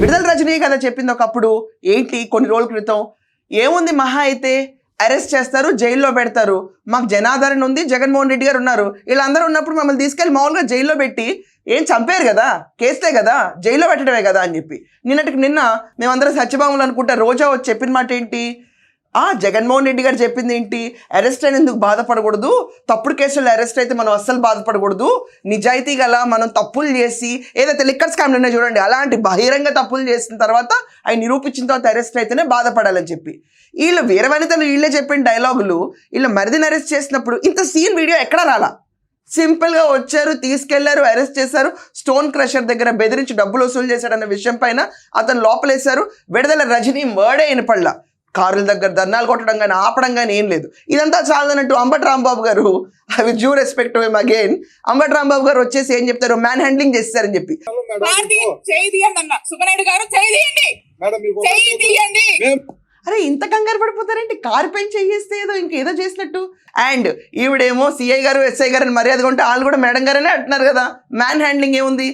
విడుదల రజనీ కదా చెప్పింది ఒకప్పుడు. ఏంటి? కొన్ని రోజుల క్రితం. ఏముంది మహా అయితే? అరెస్ట్ చేస్తారు జైల్లో పెడతారు. మాకు జనాదరణ ఉంది జగన్మోహన్ రెడ్డి గారు ఉన్నారు. వీళ్ళందరూ ఉన్నప్పుడు మమ్మల్ని తీసుకెళ్ళి మామూలుగా జైల్లో పెట్టి ఏం చంపారు కదా? కేసులే కదా? జైల్లో పెట్టడమే కదా అని చెప్పి. నిన్నటికి నిన్న మేమందరం సత్యభామలు అనుకుంటా రోజా వచ్చి చెప్పిన మాట ఏంటి? ఆ జగన్మోహన్ రెడ్డి గారు చెప్పింది ఏంటి? అరెస్ట్ అయినందుకు బాధపడకూడదు? తప్పుడు కేసుల్లో అరెస్ట్ అయితే మనం అస్సలు బాధపడకూడదు. నిజాయితీ గల మనం తప్పులు చేసి ఏదైతే లిక్కర్ స్కామ్లు ఉన్నాయో చూడండి అలాంటి బహిరంగ తప్పులు చేసిన తర్వాత అవి నిరూపించిన తర్వాత అరెస్ట్ అయితేనే బాధపడాలని చెప్పి. వీళ్ళు వీరవనితలు వీళ్ళే చెప్పిన డైలాగులు వీళ్ళు మరిదిని అరెస్ట్ చేసినప్పుడు ఇంత సీన్ వీడియో ఎక్కడ రాలా? సింపుల్గా వచ్చారు తీసుకెళ్ళారు అరెస్ట్ చేశారు స్టోన్ క్రషర్ దగ్గర బెదిరించి డబ్బులు వసూలు చేశాడన్న విషయం పైన అతను లోపలేశారు. విడుదల రజనీ వర్డే వినపడలా కారుల దగ్గర ధర్నాలు కొట్టడం కానీ ఆపడం కానీ ఏం లేదు. ఇదంతా చాలదన్నట్టు అంబటి రాంబాబు గారు అవి you respect him again Ambati Rambabu గారు వచ్చేసి ఏం చెప్తారు? మ్యాన్ హ్యాండ్లింగ్ చేస్తారని చెప్పి. మేము అరే ఇంత కంగారు పడిపోతారేంటి? కారు పైన చేస్తే ఏదో ఇంకేదో చేసినట్టు. అండ్ ఈవిడేమో సిఐ గారు ఎస్ఐ గారు అని మర్యాదగా ఉంటే వాళ్ళు కూడా మేడం గారనే అంటున్నారు కదా. మ్యాన్ హ్యాండ్లింగ్ ఏముంది?